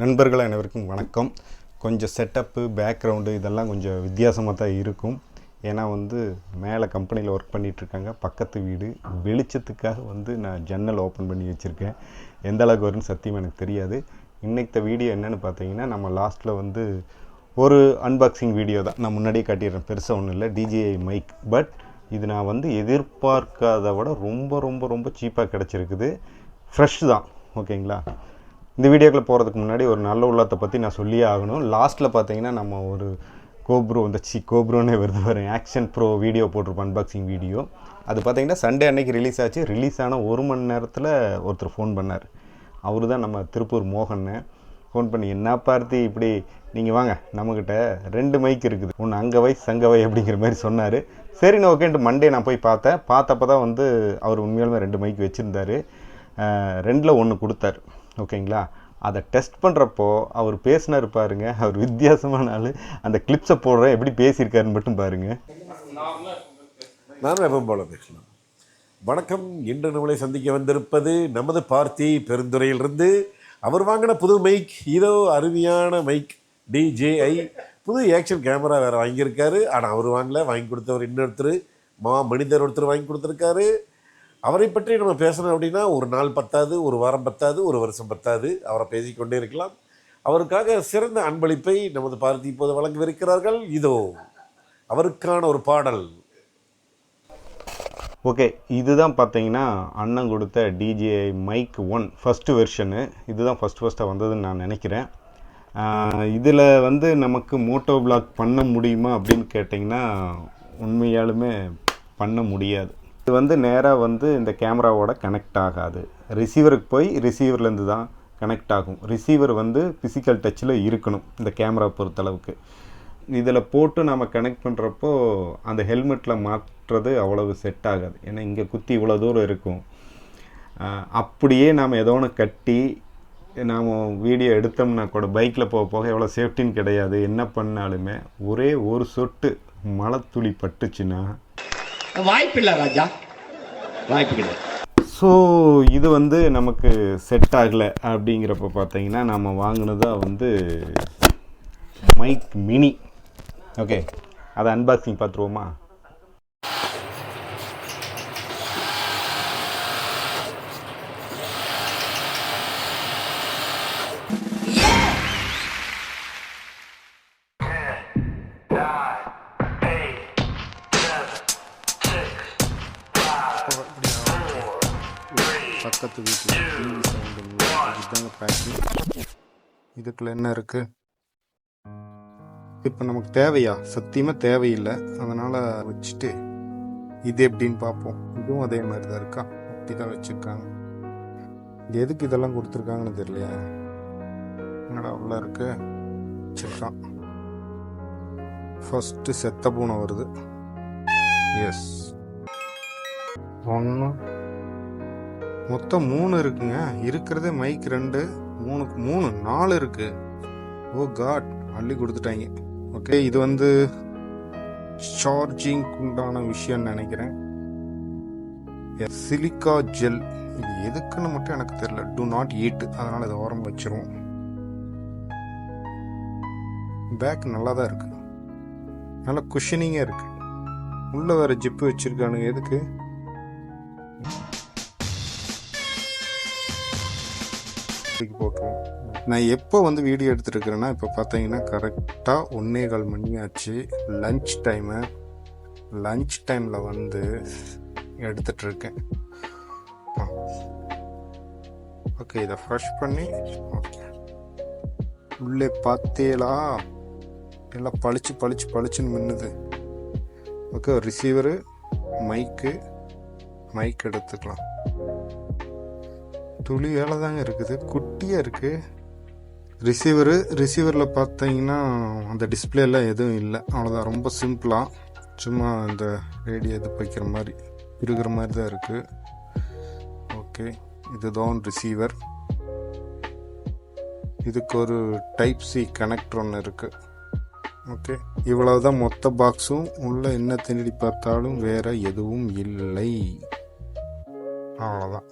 நண்பர்கள் அனைவருக்கும் வணக்கம். கொஞ்சம் செட்டப்பு பேக்ரவுண்டு இதெல்லாம் கொஞ்சம் வித்தியாசமாக தான் இருக்கும். ஏன்னா வந்து மேலே கம்பெனியில் ஒர்க் பண்ணிகிட்ருக்காங்க பக்கத்து வீடு. வெளிச்சத்துக்காக வந்து நான் ஜன்னல் ஓப்பன் பண்ணி வச்சுருக்கேன். எந்த அளவுக்கு வரும்னு சத்தியம் எனக்கு தெரியாது. இன்னைக்கு வீடியோ என்னென்னு பார்த்தீங்கன்னா நம்ம லாஸ்ட்டில் வந்து ஒரு அன்பாக்சிங் வீடியோ தான். நான் முன்னாடியே காட்டிடுறேன். பெருசாக ஒன்றும் இல்லை. டிஜிஐ மைக் பட் இது நான் வந்து எதிர்பார்க்காத விட ரொம்ப ரொம்ப ரொம்ப சீப்பாக கிடச்சிருக்குது. ஃப்ரெஷ் தான். ஓகேங்களா இந்த வீடியோக்குள்ள போகிறதுக்கு முன்னாடி ஒரு நல்ல உள்ளத்தை பற்றி நான் சொல்லியே ஆகணும். லாஸ்ட்டில் பார்த்தீங்கன்னா நம்ம ஒரு கோப்ரோ இந்த சி கோப்ரோனே வருது பாருங்க ஆக்ஷன் ப்ரோ வீடியோ போட்டிருப்போம் அன்பாக்சிங் வீடியோ அது பார்த்தீங்கன்னா சண்டே அன்னைக்கு ரிலீஸ் ஆச்சு. ரிலீஸ் ஆன ஒரு மணி நேரத்தில் ஒருத்தர் ஃபோன் பண்ணார். அவர் தான் நம்ம திருப்பூர் மோகன்னு. ஃபோன் பண்ணி என்ன பார்த்து இப்படி? நீங்கள் வாங்க நம்மக்கிட்ட ரெண்டு மைக் இருக்குது. ஒன்று அங்கே வை சங்கவை அப்படிங்கிற மாதிரி சொன்னார். சரிண்ணா ஓகேன்ட்டு மண்டே நான் போய் பார்த்தேன். பார்த்தப்ப தான் வந்து அவர் உண்மையாலுமே ரெண்டு மைக் வச்சுருந்தாரு. ரெண்டில் ஒன்று கொடுத்தாரு. ஓகேங்களா? அதை டெஸ்ட் பண்ணுறப்போ அவர் பேசினார் பாருங்க. அவர் வித்தியாசமான ஆள். அந்த கிளிப்ஸை போடுற எப்படி பேசியிருக்காருன்னு மட்டும் பாருங்க. நானும் எப்பவும் போல பேசலாம். வணக்கம். இன்று நம்மளை சந்திக்க வந்திருப்பது நமது பார்த்தி பெருந்துறையிலிருந்து அவர் வாங்கின புது மைக் இதோ அருமையான மைக் டிஜேஐ புது ஆக்ஷன் கேமரா வேறு வாங்கியிருக்காரு. ஆனால் அவர் வாங்கல. வாங்கி கொடுத்தவர் இன்னொருத்தர். மா மனிதர் ஒருத்தர் வாங்கி கொடுத்துருக்காரு. அவரை பற்றி நம்ம பேசணும் அப்படின்னா ஒரு நாள் பத்தாது ஒரு வாரம் பத்தாது ஒரு வருஷம் பத்தாது. அவரை பேசிக்கொண்டே இருக்கலாம். அவருக்காக சிறந்த அன்பளிப்பை நமது பாரதி இப்போது வழங்கவிருக்கிறார்கள் இதோ அவருக்கான ஒரு பாடல். ஓகே இதுதான் பார்த்தீங்கன்னா அண்ணன் கொடுத்த DJI mic one first version இதுதான் ஃபஸ்ட் ஃபஸ்ட்டாக வந்ததுன்னு நான் நினைக்கிறேன். இதில் வந்து நமக்கு மோட்டோ பிளாக் பண்ண முடியுமா அப்படின்னு கேட்டிங்கன்னா உண்மையாலுமே பண்ண முடியாது. இது வந்து நேராக வந்து இந்த கேமராவோட கனெக்ட் ஆகாது. ரிசீவருக்கு போய் ரிசீவர்லேருந்து தான் கனெக்ட் ஆகும். ரிசீவர் வந்து ஃபிசிக்கல் டச்சில் இருக்கணும் இந்த கேமரா பொறுத்தளவுக்கு. இதில் போட்டு நம்ம கனெக்ட் பண்ணுறப்போ அந்த ஹெல்மெட்டில் மாற்றுறது அவ்வளவு செட் ஆகாது. ஏன்னா இங்கே குத்தி இவ்வளோ தூரம் இருக்கும். அப்படியே நாம் ஏதோ ஒன்று கட்டி நாம் வீடியோ எடுத்தோம்னா கூட பைக்கில் போக போக எவ்வளோ சேஃப்டின்னு கிடையாது. என்ன பண்ணாலுமே ஒரே ஒரு சொட்டு மழை துளி பட்டுச்சுன்னா வாய்ப்பில்லை ராஜா. வாய்ப்பு கிடையாது. ஸோ இது வந்து நமக்கு செட் ஆகலை அப்படிங்கிறப்ப பார்த்தீங்கன்னா நம்ம வாங்கினதா வந்து மைக் மினி ஓகே அதை அன்பாக்சிங் பார்த்துருவோமா? பக்கத்து வீட்டில் டிவி சவுண்டு இதுதாங்க பேக்கிங் இதுக்குள்ள என்ன இருக்கு? இப்போ நமக்கு தேவையா? சத்தியமாக தேவையில்லை. அதனால் வச்சுட்டு இது எப்படின்னு பார்ப்போம். இதுவும் அதே மாதிரி தான் இருக்கா? அப்படி தான் வச்சுருக்காங்க. இது எதுக்கு இதெல்லாம் கொடுத்துருக்காங்கன்னு தெரியலையா. என்னடா உள்ள இருக்கு? வச்சிருக்கான். ஃபஸ்ட்டு செத்த பூனை வருது. எஸ் ஒன்று மொத்தம் மூணு இருக்குங்க. இருக்கிறதே மைக் ரெண்டு மூணுக்கு மூணு நாலு இருக்கு. ஓ காட் அள்ளி கொடுத்துட்டாங்க. ஓகே இது வந்து சார்ஜிங் உண்டான விஷயம்னு நினைக்கிறேன். சிலிக்கா ஜெல் இது எதுக்குன்னு மட்டும் எனக்கு தெரியல. டு நாட் ஈட் அதனால் இதை ஓரம் வச்சிருவோம். பேக் நல்லா தான் இருக்கு. நல்லா குஷனிங்காக இருக்கு. உள்ள வேற ஜிப்பு வச்சிருக்கானுங்க. எதுக்கு? தூக்கி போட்டுருவோம். நான் எப்போ வந்து வீடியோ எடுத்துருக்கிறேன்னா இப்போ பார்த்தீங்கன்னா கரெக்டாக ஒன்றே கால் மணி ஆச்சு லன்ச் டைமு லன்ச் டைமில் வந்து எடுத்துட்ருக்கேன் ஓகே இதை ஃப்ரெஷ் பண்ணி ஓகே உள்ளே பார்த்தேலா? எல்லாம் பளிச்சு பளிச்சு பளிச்சுன்னு மின்னுது. ஓகே ரிசீவரு மைக்கு மைக் எடுத்துக்கலாம். துளி வேலை தாங்க இருக்குது. குட்டியாக இருக்குது ரிசீவரு ரிசீவரில் பார்த்தீங்கன்னா அந்த டிஸ்பிளேலாம் எதுவும் இல்லை. அவ்வளோதான் ரொம்ப சிம்பிளாக சும்மா இந்த ரேடியோ இது வைக்கிற மாதிரி இருக்கிற மாதிரி தான் இருக்குது ஓகே இதுதான் ரிசீவர் இதுக்கு ஒரு டைப் சி கனெக்டர் ஒன்று இருக்குது ஓகே இவ்வளவுதான் மொத்த பாக்ஸும் உள்ளே என்ன தேடி பார்த்தாலும் வேறு எதுவும் இல்லை. அவ்வளோதான்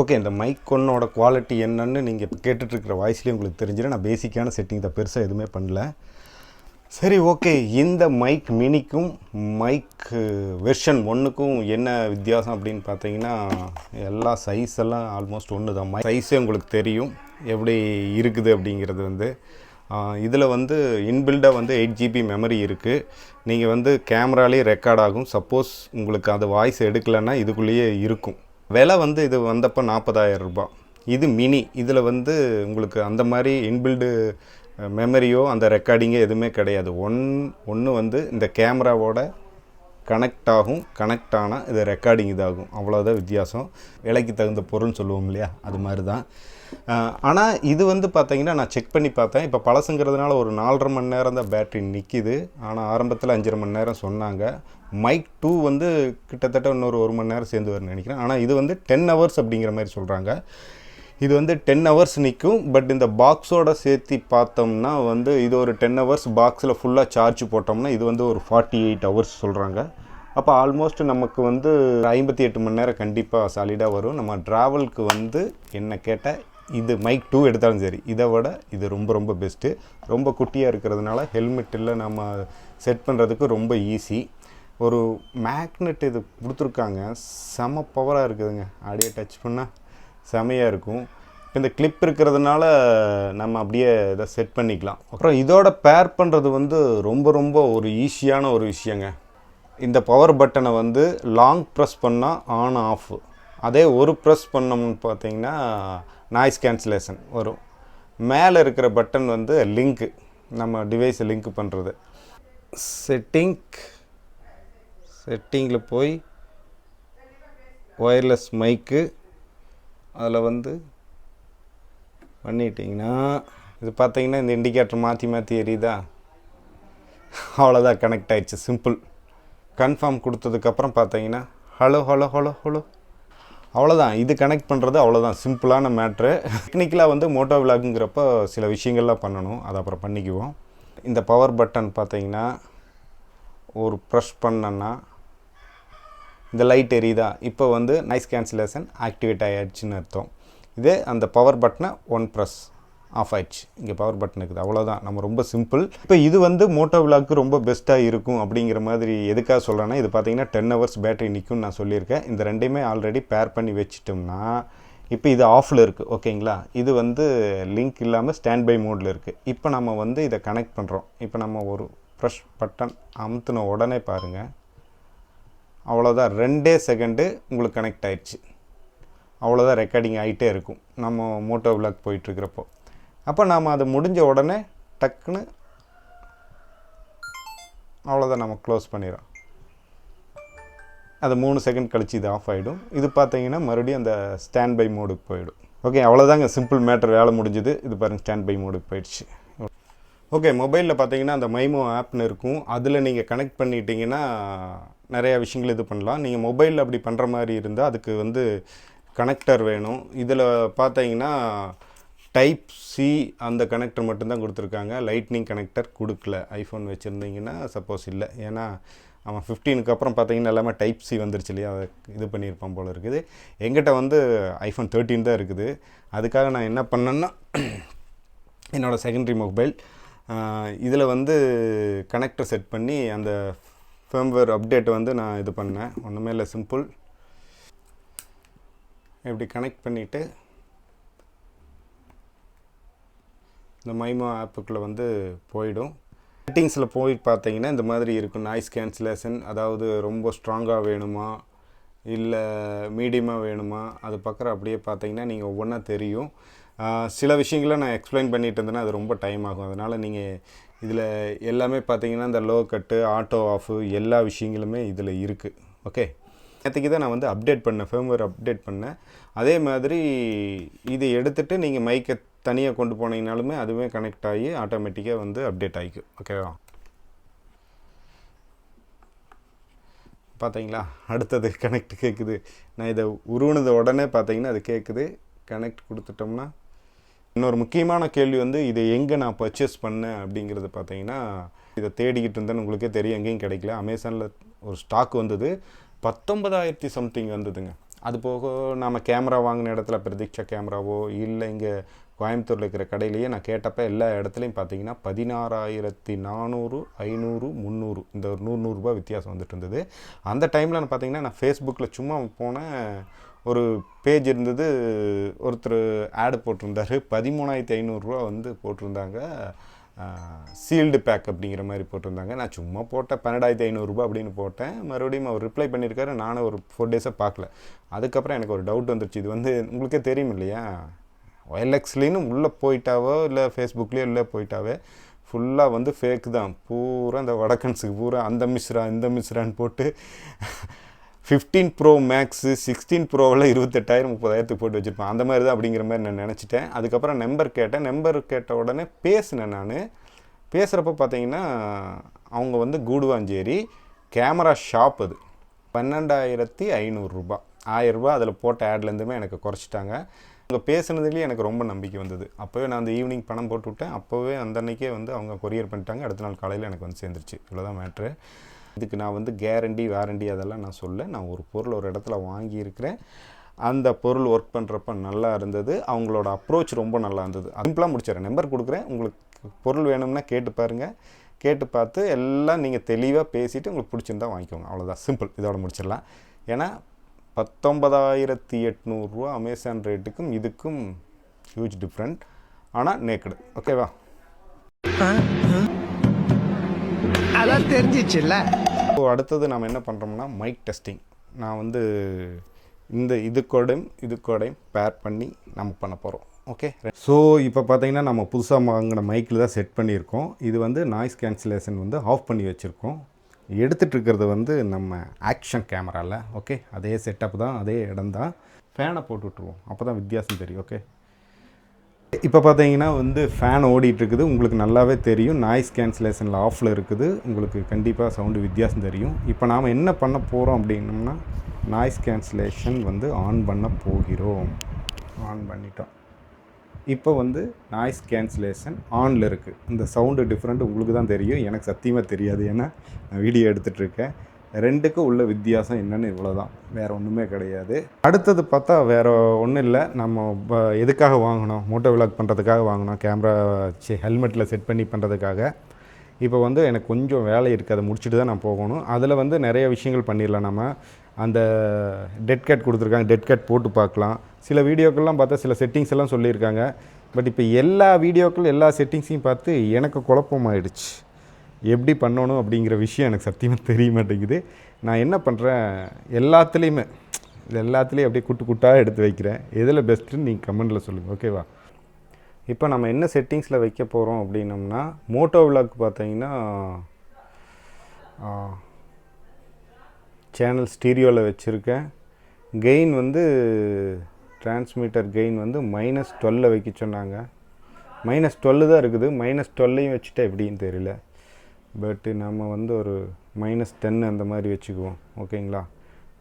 ஓகே இந்த மைக் ஒன்னோட குவாலிட்டி என்னன்னு நீங்கள் இப்போ கேட்டுட்ருக்கிற வாய்ஸ்லேயே உங்களுக்கு தெரிஞ்சிடும் நான் பேசிக்கான செட்டிங் தான் பெருசாக எதுவுமே பண்ணல. சரி ஓகே இந்த மைக் மினிக்கும் மைக் வெர்ஷன் ஒன்றுக்கும் என்ன வித்தியாசம் அப்படின்னு பார்த்தீங்கன்னா எல்லா சைஸ் எல்லாம் ஆல்மோஸ்ட் ஒன்று தான் மைக் சைஸே உங்களுக்கு தெரியும். எப்படி இருக்குது அப்படிங்கிறது வந்து இதில் வந்து இன்பில்டாக வந்து எயிட் ஜிபி மெமரி இருக்குது நீங்கள் வந்து கேமராலேயே ரெக்கார்ட் ஆகும். சப்போஸ் உங்களுக்கு அது வாய்ஸ் எடுக்கலைன்னா இதுக்குள்ளேயே இருக்கும். விலை வந்து இது வந்தப்போ நாற்பதாயிரம் ரூபாய். இது மினி. இதில் வந்து உங்களுக்கு அந்த மாதிரி இன்பில்டு மெமரியோ அந்த ரெக்கார்டிங்கோ எதுவுமே கிடையாது. ஒன் ஒன்று வந்து இந்த கேமராவோட கனெக்ட் ஆகும் கனெக்ட் ஆனால் இது ரெக்கார்டிங் இதாகும். அவ்வளோதான் வித்தியாசம். விலைக்கு தகுந்த பொருள்னு சொல்லுவோம் இல்லையா? அது மாதிரி தான் ஆனால் இது வந்து பார்த்தீங்கன்னா நான் செக் பண்ணி பார்த்தேன். இப்போ பழசுங்கிறதுனால ஒரு நாலரை மணி நேரம் தான் பேட்ரி நிற்கிது ஆனால் ஆரம்பத்தில் அஞ்சரை மணி நேரம் சொன்னாங்க. மைக் டூ வந்து கிட்டத்தட்ட இன்னொரு ஒரு மணி நேரம் சேர்ந்து வரும்னு நினைக்கிறேன். ஆனால் இது வந்து டென் ஹவர்ஸ் அப்படிங்கிற மாதிரி சொல்கிறாங்க இது வந்து டென் ஹவர்ஸ் நிற்கும் பட் இந்த பாக்ஸோட சேர்த்து பார்த்தோம்னா வந்து இது ஒரு டென் ஹவர்ஸ் பாக்ஸில் ஃபுல்லாக சார்ஜ் போட்டோம்னா இது வந்து ஒரு ஃபார்ட்டி எயிட் ஹவர்ஸ் சொல்கிறாங்க அப்போ ஆல்மோஸ்ட் நமக்கு வந்து ஐம்பத்தி எட்டு மணி நேரம் கண்டிப்பாக சாலிடாக வரும். நம்ம ட்ராவலுக்கு வந்து என்ன கேட்டால் இது மைக் டூ எடுத்தாலும் சரி இதை விட இது ரொம்ப ரொம்ப பெஸ்ட்டு ரொம்ப குட்டியாக இருக்கிறதுனால ஹெல்மெட்டில் நம்ம செட் பண்ணுறதுக்கு ரொம்ப ஈஸி ஒரு மேக்னெட் இது கொடுத்துருக்காங்க. செம பவராக இருக்குதுங்க. அப்படியே டச் பண்ணால் செமையாக இருக்கும். இப்போ இந்த கிளிப் இருக்கிறதுனால நம்ம அப்படியே இதை செட் பண்ணிக்கலாம். அப்புறம் இதோட பேர் பண்ணுறது வந்து ரொம்ப ரொம்ப ஒரு ஈஸியான ஒரு விஷயங்க. இந்த பவர் பட்டனை வந்து லாங் ப்ரெஸ் பண்ணால் ஆன் ஆஃப் அதே ஒரு ப்ரெஸ் பண்ணோம்னு பார்த்தீங்கன்னா நாய்ஸ் கேன்சலேஷன் வரும். மேலே இருக்கிற பட்டன் வந்து லிங்க்கு நம்ம டிவைஸை லிங்க் பண்ணுறது செட்டிங் செட்டிங்கில் போய் ஒயர்லெஸ் மைக்கு அதில் வந்து பண்ணிட்டீங்கன்னா இது பார்த்தீங்கன்னா இந்த இண்டிகேட்டர் மாற்றி மாற்றி எரியுதா? அவ்வளோதான் கனெக்ட் ஆகிடுச்சு சிம்பிள் கன்ஃபார்ம் கொடுத்ததுக்கப்புறம் பார்த்தீங்கன்னா ஹலோ ஹலோ ஹலோ ஹலோ அவ்வளோதான் இது கனெக்ட் பண்ணுறது அவ்வளோதான் சிம்பிளான மேட்ரு டெக்னிக்கலாக வந்து மோட்டோ விலாகுங்கிறப்ப சில விஷயங்கள்லாம் பண்ணணும் அதை அப்புறம் பண்ணிக்குவோம். இந்த பவர் பட்டன் பார்த்தீங்கன்னா ஒரு ப்ரெஷ் பண்ணேன்னா இந்த லைட் எரியுதா? இப்போ வந்து நாய்ஸ் கேன்சலேஷன் ஆக்டிவேட் ஆகிடுச்சின்னு அர்த்தம். இதே அந்த பவர் பட்டனை ஒன் ப்ரெஸ் ஆஃப் ஆயிடுச்சு. இங்கே பவர் பட்டன் இருக்குது. அவ்வளோதான் நம்ம ரொம்ப சிம்பிள் இப்போ இது வந்து மோட்டோ விளாக்கு ரொம்ப பெஸ்ட்டாக இருக்கும் அப்படிங்கிற மாதிரி எதுக்காக சொல்கிறேன்னா இது பார்த்தீங்கன்னா டென் ஹவர்ஸ் பேட்டரி நிற்கும்னு நான் சொல்லியிருக்கேன். இந்த ரெண்டையுமே ஆல்ரெடி பேர் பண்ணி வச்சிட்டோம்னா இப்போ இது ஆஃபில் இருக்குது ஓகேங்களா இது வந்து லிங்க் இல்லாமல் ஸ்டாண்ட் பை மோடில் இருக்குது இப்போ நம்ம வந்து இதை கனெக்ட் பண்ணுறோம் இப்போ நம்ம ஒரு ப்ரெஷ் பட்டன் அமுத்துன உடனே பாருங்கள் அவ்வளோதான் ரெண்டே செகண்டு உங்களுக்கு கனெக்ட் ஆயிடுச்சு. அவ்வளோதான் ரெக்கார்டிங் ஆகிட்டே இருக்கும். நம்ம மோட்டோ விளாக் போயிட்டுருக்கிறப்போ. அப்போ நாம் அது முடிஞ்ச உடனே டக்குன்னு அவ்வளோதான் நம்ம க்ளோஸ் பண்ணிடுறோம். அது மூணு செகண்ட் கழிச்சு இது ஆஃப் ஆகிடும் இது பார்த்தீங்கன்னா மறுபடியும் அந்த ஸ்டாண்ட் பை மோடுக்கு போயிடும். ஓகே அவ்வளோதாங்க சிம்பிள் மேட்டர் வேலை முடிஞ்சுது. இது பாருங்கள் ஸ்டாண்ட் பை மோடுக்கு போயிடுச்சு. ஓகே மொபைலில் பார்த்தீங்கன்னா அந்த மைமோ ஆப்னு இருக்கும். அதில் நீங்கள் கனெக்ட் பண்ணிட்டீங்கன்னா நிறையா விஷயங்கள் இது பண்ணலாம். நீங்கள் மொபைலில் அப்படி பண்ணுற மாதிரி இருந்தால் அதுக்கு வந்து கனெக்டர் வேணும். இதில் பார்த்தீங்கன்னா டைப் சி அந்த கனெக்டர் மட்டும்தான் கொடுத்துருக்காங்க. லைட்னிங் கனெக்டர் கொடுக்கல. ஐஃபோன் வச்சுருந்தீங்கன்னா சப்போஸ் இல்லை. ஏன்னா அவன் ஃபிஃப்டீனுக்கு அப்புறம் பார்த்தீங்கன்னா எல்லாமே டைப் சி வந்துருச்சு இல்லையா? அதை இது பண்ணியிருப்பான் போல் இருக்குது. எங்கிட்ட வந்து ஐஃபோன் தேர்ட்டின் தான் இருக்குது. அதுக்காக நான் என்ன பண்ணேன்னா என்னோடய செகண்டரி மொபைல் இதில் வந்து கனெக்டர் செட் பண்ணி அந்த ஃபேம்வேர் அப்டேட் வந்து நான் இது பண்ணேன். ஒன்றுமே இல்லை சிம்பிள் இப்படி கனெக்ட் பண்ணிவிட்டு இந்த மைமோ ஆப்புக்குள்ளே வந்து போயிடும். செட்டிங்ஸில் போய் பார்த்தீங்கன்னா இந்த மாதிரி இருக்கும். நாய்ஸ் கேன்சலேஷன் அதாவது ரொம்ப ஸ்ட்ராங்காக வேணுமா? இல்லை மீடியமாக வேணுமா? அது பக்கம் அப்படியே பார்த்தீங்கன்னா நீங்கள் ஒவ்வொன்றா தெரியும். சில விஷயங்களை நான் எக்ஸ்பிளைன் பண்ணிட்டு இருந்தேன்னா அது ரொம்ப டைம் ஆகும். அதனால் நீங்கள் இதில் எல்லாமே பார்த்தீங்கன்னா இந்த லோ கட்டு ஆட்டோ ஆஃபு எல்லா விஷயங்களுமே இதில் இருக்குது ஓகே நேற்றுக்கு தான் நான் வந்து அப்டேட் பண்ணேன் ஃபேம்வேர் அப்டேட் பண்ணேன். அதே மாதிரி இதை எடுத்துகிட்டு நீங்கள் மைக்கை தனியாக கொண்டு போனீங்கனாலுமே அதுவே கனெக்ட் ஆகி ஆட்டோமேட்டிக்காக வந்து அப்டேட் ஆகிக்கும் ஓகேவா பார்த்தீங்களா அடுத்தது கனெக்ட் கேட்குது நான் இதை உருவனது உடனே பார்த்தீங்கன்னா அது கேட்குது கனெக்ட் கொடுத்துட்டோம்னா இன்னொரு முக்கியமான கேள்வி வந்து இதை எங்கே நான் பர்ச்சேஸ் பண்ணேன் அப்படிங்கிறது பார்த்தீங்கன்னா இதை தேடிக்கிட்டு இருந்தேன்னு உங்களுக்கே தெரியும் எங்கேயும் கிடைக்கல. அமேசானில் ஒரு ஸ்டாக் வந்தது. பத்தொன்பதாயிரத்தி சம்திங் வந்ததுங்க. அது போக நாம் கேமரா வாங்கின இடத்துல பிரதீட்சா கேமராவோ இல்லை இங்கே கோயம்புத்தூரில் இருக்கிற கடையிலேயே நான் கேட்டப்ப எல்லா இடத்துலையும் பார்த்தீங்கன்னா பதினாறாயிரத்தி நானூறு ஐநூறு முந்நூறு இந்த ஒரு நூறு நூறுரூபா வித்தியாசம் வந்துட்டு இருந்தது. அந்த டைமில் நான் பார்த்தீங்கன்னா நான் ஃபேஸ்புக்கில் சும்மா போனேன். ஒரு பேஜ் இருந்தது ஒருத்தர் ஆடு போட்டிருந்தாரு. பதிமூணாயிரத்தி ஐநூறுரூவா வந்து போட்டிருந்தாங்க. சீல்டு பேக் அப்படிங்கிற மாதிரி போட்டிருந்தாங்க. நான் சும்மா போட்டேன். பன்னெண்டாயிரத்தி ஐநூறுரூபா அப்படின்னு போட்டேன். மறுபடியும் அவர் ரிப்ளை பண்ணியிருக்காரு. நானும் ஒரு ஃபோர் டேஸாக பார்க்கல. அதுக்கப்புறம் எனக்கு ஒரு டவுட் வந்துருச்சு. இது வந்து உங்களுக்கே தெரியும் இல்லையா? ஒயல்எக்ஸ்லேன்னு உள்ளே போயிட்டாவோ இல்லை ஃபேஸ்புக்லேயோ உள்ளே போயிட்டாவே ஃபுல்லாக வந்து ஃபேக் தான். பூரா இந்த வடக்கன்ஸுக்கு பூரா அந்த மிஸ்ரா இந்த மிஸ்ரான்னு போட்டு ஃபிஃப்டீன் ப்ரோ மேக்ஸு சிக்ஸ்டீன் ப்ரோவில் இருபத்தெட்டாயிரம் முப்பதாயிரத்துக்கு போட்டு வச்சுருப்பேன். அந்த மாதிரி தான் அப்படிங்கிற மாதிரி நான் நினச்சிட்டேன். அதுக்கப்புறம் நம்பர் கேட்டேன். நம்பர் கேட்ட உடனே பேசினேன் நான். பேசுகிறப்ப பார்த்தீங்கன்னா அவங்க வந்து கூடுவாஞ்சேரி கேமரா ஷாப் அது. பன்னெண்டாயிரத்தி ஐநூறுரூபா ஆயிரரூபா அதில் போட்ட ஆட்லேருந்துமே எனக்கு குறைச்சிட்டாங்க. அவங்க பேசுனதுலேயே எனக்கு ரொம்ப நம்பிக்கை வந்தது. அப்போவே நான் அந்த ஈவினிங் பணம் போட்டு விட்டேன். அப்போவே அந்த அன்றைக்கே வந்து அவங்க கொரியர் பண்ணிட்டாங்க. அடுத்த நாள் காலையில் எனக்கு வந்து சேர்ந்துருச்சு. இவ்வளோதான் மேட்ரு இதுக்கு நான் வந்து கேரண்டி வாரண்டி அதெல்லாம் நான் சொல்ல நான் ஒரு பொருள் ஒரு இடத்துல வாங்கியிருக்கிறேன். அந்த பொருள் ஒர்க் பண்ணுறப்ப நல்லா இருந்தது. அவங்களோட அப்ரோச் ரொம்ப நல்லா இருந்தது. சிம்பிளாக முடிச்சிடறேன். நம்பர் கொடுக்குறேன். உங்களுக்கு பொருள் வேணும்னா கேட்டு பாருங்கள் கேட்டு பார்த்து எல்லாம் நீங்கள் தெளிவாக பேசிவிட்டு உங்களுக்கு பிடிச்சிருந்தா வாங்கிக்கோங்க. அவ்வளோதான் சிம்பிள் இதோட முடிச்சிடலாம். ஏன்னா பத்தொன்பதாயிரத்தி எட்நூறுரூவா அமேசான் ரேட்டுக்கும் இதுக்கும் ஹியூஜ் டிஃப்ரெண்ட் ஆனால் நேக்கடு ஓகேவா அதான் தெரிஞ்சிச்சுல்ல. ஸோ அடுத்தது நம்ம என்ன பண்ணுறோம்னா மைக் டெஸ்டிங் நான் வந்து இந்த இதுக்கூடையும் இதுக்கூடையும் பேர் பண்ணி நம்ம பண்ண போகிறோம் ஓகே ஸோ இப்போ பார்த்தீங்கன்னா நம்ம புதுசாக வாங்கின மைக்கில் தான் செட் பண்ணியிருக்கோம். இது வந்து நாய்ஸ் கேன்சலேஷன் வந்து ஆஃப் பண்ணி வச்சுருக்கோம். எடுத்துகிட்டு இருக்கிறது வந்து நம்ம ஆக்ஷன் கேமராவில் ஓகே அதே செட்டப் தான் அதே இடம் தான். ஃபேனை போட்டு விட்ருவோம் அப்போ தான் வித்தியாசம் தெரியும். ஓகே இப்போ பார்த்தீங்கன்னா வந்து ஃபேன் ஓடிட்டுருக்குது. உங்களுக்கு நல்லாவே தெரியும். நாய்ஸ் கேன்சலேஷனில் ஆஃபில் இருக்குது. உங்களுக்கு கண்டிப்பாக சவுண்டு வித்தியாசம் தெரியும். இப்போ நாம் என்ன பண்ண போகிறோம் அப்படின்னம்னா நாய்ஸ் கேன்சலேஷன் வந்து ஆன் பண்ண போகிறோம். ஆன் பண்ணிட்டோம். இப்போ வந்து நாய்ஸ் கேன்சலேஷன் ஆனில் இருக்குது இந்த சவுண்டு டிஃப்ரெண்ட் உங்களுக்கு தான் தெரியும். எனக்கு சத்தியமாக தெரியாது. ஏன்னா நான் வீடியோ எடுத்துகிட்ருக்கேன் ரெண்டுக்கும் உள்ள வித்தியாசம் என்னன்னு இவ்வளோ தான் வேறு ஒன்றுமே கிடையாது. அடுத்தது பார்த்தா வேறு ஒன்றும் இல்லை. நம்ம எதுக்காக வாங்கினோம் மோட்டோ விளாக் பண்ணுறதுக்காக வாங்கினோம் கேமரா ஹெல்மெட்டில் செட் பண்ணி பண்ணுறதுக்காக இப்போ வந்து எனக்கு கொஞ்சம் வேலை இருக்குது அதை முடிச்சுட்டு தான் நான் போகணும். அதில் வந்து நிறைய விஷயங்கள் பண்ணிடலாம் நம்ம அந்த டெட் கேட் கொடுத்துருக்காங்க. டெட் கேட் போட்டு பார்க்கலாம். சில வீடியோக்கள்லாம் பார்த்தா சில செட்டிங்ஸ் எல்லாம் சொல்லியிருக்காங்க. பட் இப்போ எல்லா வீடியோக்கள் எல்லா செட்டிங்ஸையும் பார்த்து எனக்கு குழப்பமாயிடுச்சு. எப்படி பண்ணணும் அப்படிங்கிற விஷயம் எனக்கு சத்தியமாக தெரிய மாட்டேங்குது. நான் என்ன பண்ணுறேன் எல்லாத்துலேயுமே இது எல்லாத்துலேயும் அப்படியே குட்டு குட்டாக எடுத்து வைக்கிறேன். எதில் பெஸ்ட்டுன்னு நீங்கள் கமெண்டில் சொல்லுங்கள் ஓகேவா இப்போ நம்ம என்ன செட்டிங்ஸில் வைக்க போகிறோம் அப்படின்னம்னா மோட்டோ விளாக் பார்த்தீங்கன்னா சேனல் ஸ்டீரியோவில் வச்சுருக்கேன். கெயின் வந்து டிரான்ஸ்மீட்டர் கெயின் வந்து மைனஸ் டுவெல்ல வைக்க சொன்னாங்க. மைனஸ் டுவெல்லு தான் இருக்குது. மைனஸ் டுவெல்லையும் வச்சுட்டா எப்படின்னு தெரியல. பட்டு நம்ம வந்து ஒரு மைனஸ் டென் அந்த மாதிரி வச்சுக்குவோம். ஓகேங்களா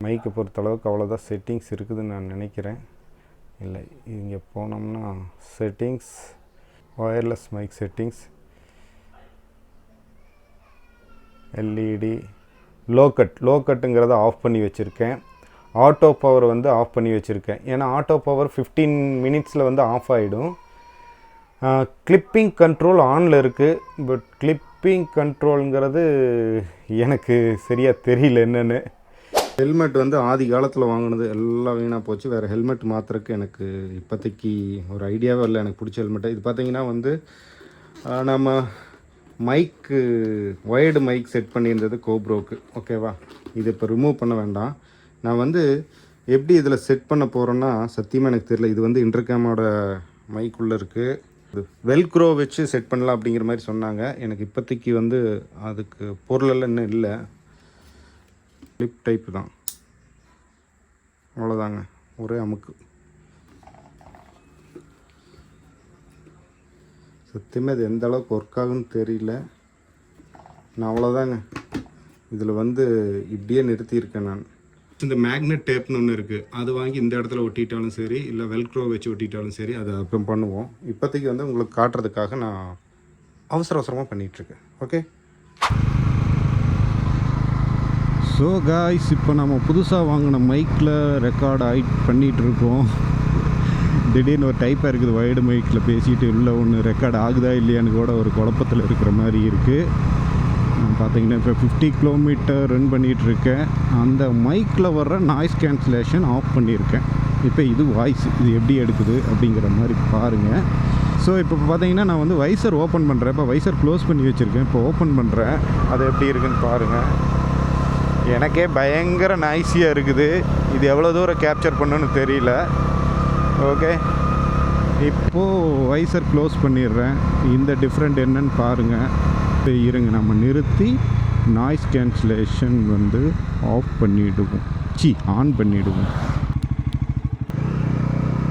மைக்கை பொறுத்தளவுக்கு அவ்வளோதான் செட்டிங்ஸ் இருக்குதுன்னு நான் நினைக்கிறேன். இல்லை இங்கே போனோம்னா settings wireless mic settings LED low cut low கட்டுங்கிறத off பண்ணி வச்சுருக்கேன். ஆட்டோ பவர் வந்து ஆஃப் பண்ணி வச்சுருக்கேன். ஏன்னா ஆட்டோ பவர் ஃபிஃப்டீன் மினிட்ஸில் வந்து ஆஃப் ஆகிடும் கிளிப்பிங் கண்ட்ரோல் ஆனில் இருக்குது பட் ஸ்பீங் கண்ட்ரோலுங்கிறது எனக்கு சரியாக தெரியல என்னென்னு. ஹெல்மெட் வந்து ஆதி காலத்தில் வாங்கினது எல்லாம் வீணாக போச்சு. வேறு ஹெல்மெட் மாற்றுறதுக்கு எனக்கு இப்போதைக்கு ஒரு ஐடியாவே இல்லை. எனக்கு பிடிச்ச ஹெல்மெட்டை. இது பார்த்தீங்கன்னா வந்து நம்ம மைக்கு ஒயர்டு மைக் செட் பண்ணியிருந்தது கோப்ரோக்கு. ஓகேவா? இது இப்போ ரிமூவ் பண்ண வேண்டாம். நான் வந்து எப்படி இதில் செட் பண்ண போகிறேன்னா சத்தியமாக எனக்கு தெரியல. இது வந்து இன்டர் கேமோட மைக்குள்ளே இருக்குது வெல்க்ரோ வச்சு செட் பண்ணலாம் அப்படிங்கிற மாதிரி சொன்னாங்க. எனக்கு இப்போதைக்கு வந்து அதுக்கு பொருளெல்லாம் இன்னும் இல்லை. கிளிப் டைப்பு தான். அவ்வளோதாங்க ஒரே அமுக்கு. சத்தியமே அது எந்த அளவுக்கு ஒர்க் ஆகுன்னு தெரியல. நான் அவ்வளோதாங்க இதில் வந்து இப்படியே நிறுத்தியிருக்கேன் நான். இந்த மேக்னெட் டேப்னு ஒன்று இருக்குது அது வாங்கி இந்த இடத்துல ஒட்டிட்டாலும் சரி இல்லை வெல்க்ரோ வச்சு ஒட்டிட்டாலும் சரி அதை அப்போ பண்ணுவோம். இப்போதைக்கு வந்து உங்களுக்கு காட்டுறதுக்காக நான் அவசர அவசரமாக பண்ணிகிட்ருக்கேன் ஓகே ஸோ காய்ஸ் இப்போ நம்ம புதுசாக வாங்கின மைக்கில் ரெக்கார்ட் ஆகி பண்ணிகிட்ருக்கோம் திடீர்னு ஒரு டைப்பாக இருக்குது வைடு மைக்கில் பேசிட்டு உள்ள ஒன்று ரெக்கார்ட் ஆகுதா இல்லையான்னு கூட ஒரு குழப்பத்தில் இருக்கிற மாதிரி இருக்குது பார்த்தீங்கன்னா இப்போ ஃபிஃப்டி கிலோமீட்டர் ரன் பண்ணிகிட்டு இருக்கேன் அந்த மைக்கில் வர்ற நாய்ஸ் கேன்சலேஷன் ஆஃப் பண்ணியிருக்கேன். இப்போ இது வாய்ஸ் இது எப்படி எடுக்குது அப்படிங்கிற மாதிரி பாருங்கள் ஸோ இப்போ பார்த்தீங்கன்னா நான் வந்து வைசர் ஓப்பன் பண்ணுறேன் இப்போ வைசர் க்ளோஸ் பண்ணி வச்சுருக்கேன். இப்போ ஓப்பன் பண்ணுறேன் அது எப்படி இருக்குன்னு பாருங்கள் எனக்கே பயங்கர நாய்ஸியாக இருக்குது. இது எவ்வளோ தூரம் கேப்சர் பண்ணுன்னு தெரியல. ஓகே இப்போது வைசர் க்ளோஸ் பண்ணிடுறேன். இந்த டிஃப்ரெண்ட் என்னன்னு பாருங்கள் இருங்க நம்ம நிறுத்தி நாய்ஸ் கேன்சலேஷன் வந்து ஆஃப் பண்ணிவிடுவோம் சி ஆன் பண்ணிவிடுவோம்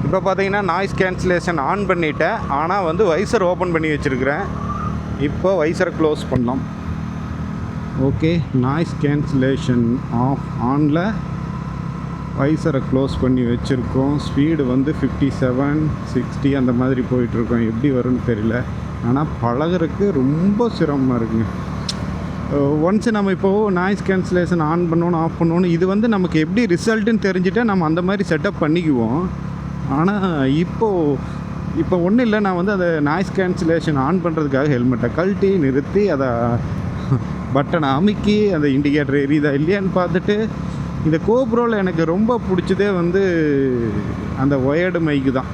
இப்போ பார்த்தீங்கன்னா நாய்ஸ் கேன்சலேஷன் ஆன் பண்ணிட்டேன். ஆனால் வந்து வைசர் ஓப்பன் பண்ணி வச்சுருக்கிறேன். இப்போ வைசரை க்ளோஸ் பண்ணலாம். ஓகே நாய்ஸ் கேன்சலேஷன் ஆஃப் ஆனில் வைசரை க்ளோஸ் பண்ணி வச்சுருக்கோம். ஸ்பீடு வந்து ஃபிஃப்டி செவன் சிக்ஸ்டி அந்த மாதிரி போயிட்டுருக்கோம் எப்படி வரும்னு தெரியல. ஆனால் பழகுறதுக்கு ரொம்ப சிரமமாக இருக்குங்க. ஒன்ஸ் நம்ம இப்போது நாய்ஸ் கேன்சலேஷன் ஆன் பண்ணணும் ஆஃப் பண்ணணும் இது வந்து நமக்கு எப்படி ரிசல்ட்டுன்னு தெரிஞ்சுட்டா நம்ம அந்த மாதிரி செட்டப் பண்ணிக்குவோம். ஆனால் இப்போது இப்போ ஒன்றும் இல்லை நான் வந்து அதை நாய்ஸ் கேன்சலேஷன் ஆன் பண்ணுறதுக்காக ஹெல்மெட்டை கழட்டி நிறுத்தி அதை பட்டனை அமுக்கி அந்த இண்டிகேட்டர் எரியுதா இல்லையான்னு பார்த்துட்டு இந்த கோப்ரோவில் எனக்கு ரொம்ப பிடிச்சதே வந்து அந்த ஒயர்டு மைக்கு தான்.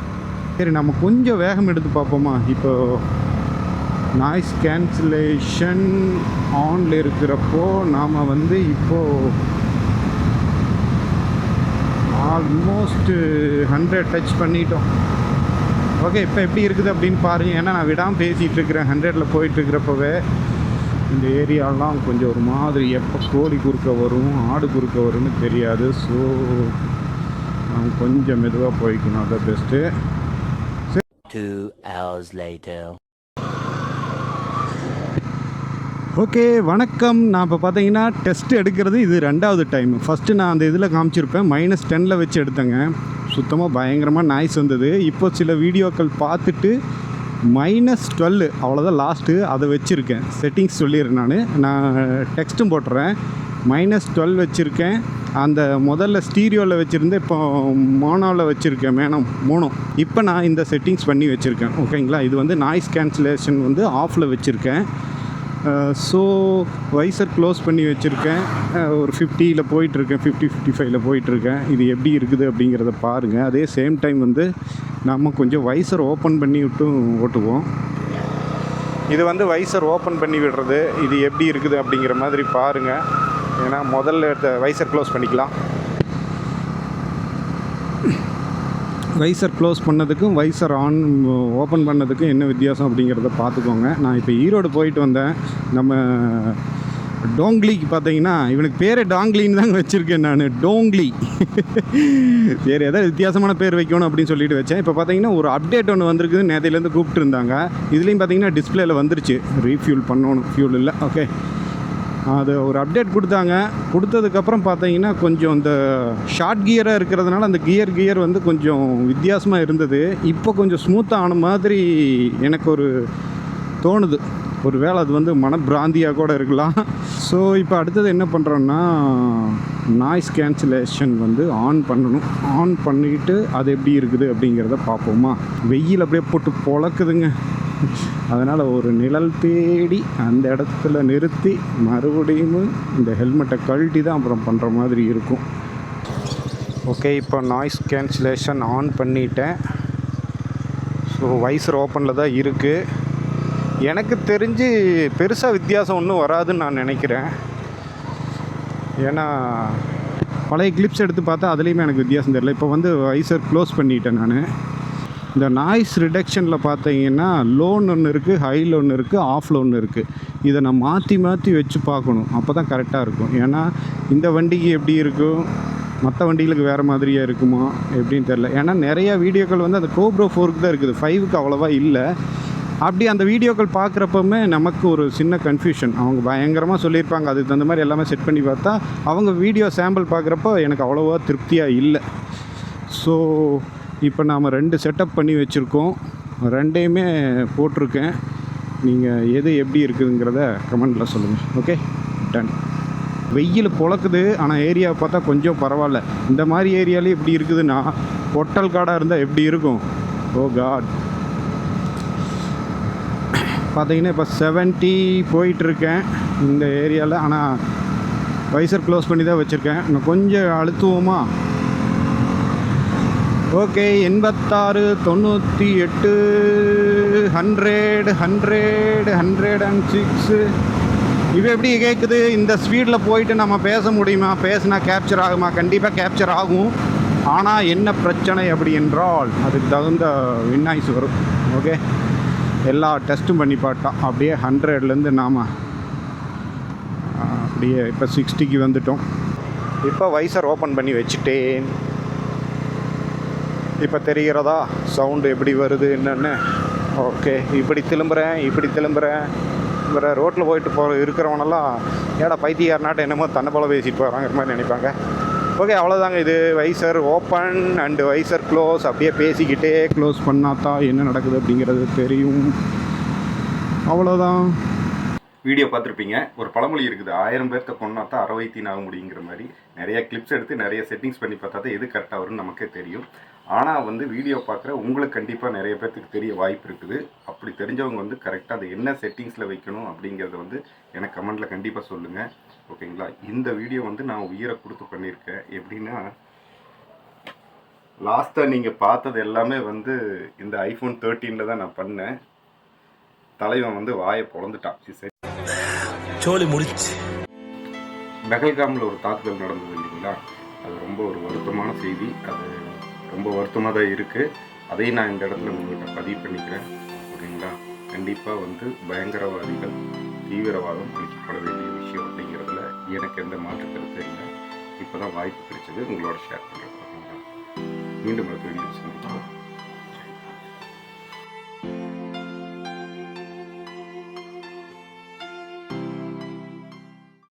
சரி நம்ம கொஞ்சம் வேகம் எடுத்து பார்ப்போமா? இப்போ நாய்ஸ் கேன்சலேஷன் ஆனில் இருக்கிறப்போ நாம் வந்து இப்போது ஆல்மோஸ்ட்டு ஹண்ட்ரட் டச் பண்ணிட்டோம். ஓகே இப்போ எப்படி இருக்குது அப்படின்னு பாருங்கள் ஏன்னா நான் விடாமல் பேசிகிட்டு இருக்கிறேன். ஹண்ட்ரடில் போயிட்டுருக்கிறப்பவே இந்த ஏரியாலாம் கொஞ்சம் ஒரு மாதிரி எப்போ கோழி குறுக்க வரும் ஆடு குறுக்க வரும்னு தெரியாது. ஸோ நம்ம கொஞ்சம் மெதுவாக போய்க்கணும். அதான் பெஸ்ட்டு ஓகே வணக்கம். நான் இப்போ பார்த்தீங்கன்னா டெஸ்ட் எடுக்கிறது இது ரெண்டாவது டைம் ஃபஸ்ட்டு நான் அந்த இதில் காமிச்சிருப்பேன். மைனஸ் டெனில் வச்சு எடுத்தேங்க. சுத்தமாக பயங்கரமாக நாய்ஸ் வந்தது. இப்போ சில வீடியோக்கள் பார்த்துட்டு மைனஸ் டுவெல் அவ்வளோதான் லாஸ்ட்டு அதை வச்சுருக்கேன். செட்டிங்ஸ் சொல்லிடுறேன் நான். நான் டெக்ஸ்ட்டும் போட்டுறேன். மைனஸ் டுவெல் வச்சுருக்கேன். அந்த முதல்ல ஸ்டீரியோவில் வச்சுருந்தேன் இப்போ மோனோவில் வச்சுருக்கேன். மேனம் மோனோ. இப்போ நான் இந்த செட்டிங்ஸ் பண்ணி வச்சுருக்கேன். ஓகேங்களா? இது வந்து நாய்ஸ் கேன்சலேஷன் வந்து ஆஃபில் வச்சுருக்கேன். ஸோ வைசர் க்ளோஸ் பண்ணி வச்சுருக்கேன். ஒரு ஃபிஃப்டியில் போயிட்டுருக்கேன். ஃபிஃப்டி ஃபிஃப்டி ஃபைவ்ல போயிட்டுருக்கேன். இது எப்படி இருக்குது அப்படிங்கிறத பாருங்கள் அதே சேம் டைம் வந்து நம்ம கொஞ்சம் வைசர் ஓப்பன் பண்ணி விட்டும் ஓட்டுவோம். இது வந்து வைசர் ஓப்பன் பண்ணி விடுறது. இது எப்படி இருக்குது அப்படிங்கிற மாதிரி பாருங்கள் ஏன்னா முதல்ல எடுத்த வைசர் க்ளோஸ் பண்ணிக்கலாம். வைசர் க்ளோஸ் பண்ணதுக்கும் வைசர் ஆன் ஓப்பன் பண்ணதுக்கும் என்ன வித்தியாசம் அப்படிங்கிறத பார்த்துக்கோங்க. நான் இப்போ ஈரோடு போயிட்டு வந்தேன். நம்ம டோங்லிக்கு பார்த்தீங்கன்னா இவனுக்கு பேரே டாங்லின்னு தாங்க வச்சுருக்கேன் நான். டோங்லி. சரி ஏதாவது வித்தியாசமான பேர் வைக்கணும் அப்படின்னு சொல்லிட்டு வச்சேன். இப்போ பார்த்தீங்கன்னா ஒரு அப்டேட் ஒன்று வந்திருக்குது நேற்றையிலேருந்து கூப்பிட்டு இருந்தாங்க. இதுலேயும் பார்த்தீங்கன்னா டிஸ்பிளேயில் வந்துருச்சு. ரீஃபியூல் பண்ணணும். ஃபியூல் இல்லை. ஓகே அது ஒரு அப்டேட் கொடுத்தாங்க. கொடுத்ததுக்கப்புறம் பார்த்தீங்கன்னா கொஞ்சம் இந்த ஷார்ட் கியராக இருக்கிறதுனால அந்த கியர் கியர் வந்து கொஞ்சம் வித்தியாசமாக இருந்தது. இப்போ கொஞ்சம் ஸ்மூத்தாக ஆன மாதிரி எனக்கு ஒரு தோணுது. ஒரு வேளை அது வந்து மனப்பிராந்தியாக கூட இருக்கலாம். ஸோ இப்போ அடுத்தது என்ன பண்ணுறோன்னா நாய்ஸ் கேன்சலேஷன் வந்து ஆன் பண்ணணும். ஆன் பண்ணிட்டு அது எப்படி இருக்குது அப்படிங்கிறத பார்ப்போமா. வெயில் அப்படியே போட்டு பொழக்குதுங்க. அதனால் ஒரு நிழல் தேடி அந்த இடத்துல நிறுத்தி மறுபடியும் இந்த ஹெல்மெட்டை கழட்டி தான் அப்புறம் பண்ணுற மாதிரி இருக்கும். ஓகே இப்போ நாய்ஸ் கேன்சலேஷன் ஆன் பண்ணிட்டேன். ஸோ வைசர் ஓப்பனில் தான் இருக்குது எனக்கு தெரிஞ்சு பெருசாக வித்தியாசம் ஒன்றும் வராதுன்னு நான் நினைக்கிறேன். ஏன்னா பழைய கிளிப்ஸ் எடுத்து பார்த்தா அதுலேயுமே எனக்கு வித்தியாசம் தெரியல. இப்போ வந்து வைசர் க்ளோஸ் பண்ணிட்டேன் நான். இந்த நாய்ஸ் ரிடக்ஷனில் பார்த்தீங்கன்னா லோன் ஒன்று இருக்குது ஹை ஒன்று இருக்குது ஆஃப் லோன் இருக்குது இதை நான் மாற்றி மாற்றி வச்சு பார்க்கணும். அப்போ தான் கரெக்டாக இருக்கும். ஏன்னா இந்த வண்டிக்கு எப்படி இருக்கும்? மற்ற வண்டிகளுக்கு வேறு மாதிரியாக இருக்குமா? எப்படின்னு தெரில ஏன்னா நிறையா வீடியோக்கள் வந்து அந்த கோப்ரோ ஃபோருக்கு தான் இருக்குது. ஃபைவுக்கு அவ்வளோவா இல்லை. அப்படி அந்த வீடியோக்கள் பார்க்குறப்பமே நமக்கு ஒரு சின்ன கன்ஃபியூஷன் அவங்க பயங்கரமாக சொல்லியிருப்பாங்க. அதுக்கு தகுந்த மாதிரி எல்லாமே செட் பண்ணி பார்த்தா அவங்க வீடியோ சாம்பிள் பார்க்குறப்போ எனக்கு அவ்வளோவா திருப்தியாக இல்லை. ஸோ இப்போ நாம் ரெண்டு செட்டப் பண்ணி வச்சுருக்கோம். ரெண்டையுமே போட்டிருக்கேன். நீங்கள் எது எப்படி இருக்குதுங்கிறத கமெண்டில் சொல்லுங்கள் ஓகே டன் வெயில் பொழக்குது. ஆனால் ஏரியாவை பார்த்தா கொஞ்சம் பரவாயில்ல. இந்த மாதிரி ஏரியாலே இப்படி இருக்குதுன்னா பொட்டல் காடாக இருந்தால் எப்படி இருக்கும்? Oh ஓ காட் பார்த்தீங்கன்னா இப்போ செவன்ட்டி போயிட்டுருக்கேன் இந்த ஏரியாவில் ஆனால் வைசர் க்ளோஸ் பண்ணி தான் வச்சுருக்கேன். இன்னும் கொஞ்சம் அழுத்துவோமா? ஓகே எண்பத்தாறு தொண்ணூற்றி எட்டு hundred hundred hundred and six இப்போ எப்படி கேட்குது இந்த ஸ்பீடில் போயிட்டு நம்ம பேச முடியுமா? பேசினா கேப்சர் ஆகுமா? கண்டிப்பாக கேப்சர் ஆகும். ஆனால் என்ன பிரச்சனை அப்படி என்றால் அதுக்கு தகுந்த வின்னாய்ஸ் வரும். ஓகே? எல்லா டெஸ்ட்டும் பண்ணி பார்த்தோம் அப்படியே ஹண்ட்ரட்லேருந்து நாம் அப்படியே இப்போ சிக்ஸ்டிக்கு வந்துட்டோம். இப்போ வைசர் ஓப்பன் பண்ணி வச்சுட்டேன். இப்போ தெரிகிறதா? சவுண்டு எப்படி வருது என்னென்னு? ஓகே இப்படி திரும்புகிறேன் இப்படி திரும்புகிறேன் வேறு ரோட்டில் போயிட்டு போகிற இருக்கிறவனெல்லாம் ஏடா பைத்தியாரனாட்ட என்னமோ தன்னை போல பேசிட்டு போகிறாங்கிற மாதிரி நினைப்பாங்க. ஓகே அவ்வளோதாங்க இது. Visor open and visor close அப்படியே பேசிக்கிட்டே க்ளோஸ் பண்ணாதான் என்ன நடக்குது அப்படிங்கிறது தெரியும். அவ்வளோதான் வீடியோ பார்த்துருப்பீங்க. ஒரு பழமொழி இருக்குது. ஆயிரம் பேர்த்த கொண்டா தான் அறவைத்தீன் ஆக முடியுங்கிற மாதிரி. நிறைய கிளிப்ஸ் எடுத்து நிறைய செட்டிங்ஸ் பண்ணி பார்த்தா தான் எது கரெக்டாக வரும்னு நமக்கே தெரியும். ஆனால் வந்து வீடியோ பார்க்குற உங்களுக்கு கண்டிப்பாக நிறைய பேர்த்துக்கு தெரிய வாய்ப்பு இருக்குது. அப்படி தெரிஞ்சவங்க வந்து கரெக்டாக அது என்ன செட்டிங்ஸில் வைக்கணும் அப்படிங்கிறத வந்து எனக்கு கமெண்ட்டில் கண்டிப்பாக சொல்லுங்கள் ஓகேங்களா இந்த வீடியோ வந்து நான் உயிரை கொடுத்து பண்ணியிருக்கேன். எப்படின்னா லாஸ்ட்டாக நீங்கள் பார்த்தது எல்லாமே வந்து இந்த ஐஃபோன் தேர்ட்டீனில் தான் நான் பண்ணேன். தலைவன் வந்து வாயை பொழந்துட்டான். சரி முடிச்சு. பெஹல்காமில் ஒரு தாக்குதல் நடந்தது இல்லைங்களா? அது ரொம்ப ஒரு வருத்தமான செய்தி. அது ரொம்ப வருத்தமாக தான் இருக்குது அதையும் நான் இந்த இடத்துல உங்கள்கிட்ட பதிவு பண்ணிக்கிறேன். ஓகேங்களா? கண்டிப்பாக வந்து பயங்கரவாதிகள் தீவிரவாதம் அளிக்கப்பட வேண்டிய விஷயம் அப்படிங்கிறதுல எனக்கு எந்த மாற்று கருத்து இல்லை. இப்போ தான் வாய்ப்பு கிடைச்சது. உங்களோட ஷேர் பண்ணுறேன் ஓகேங்களா? மீண்டும் அடுத்த வீடியோ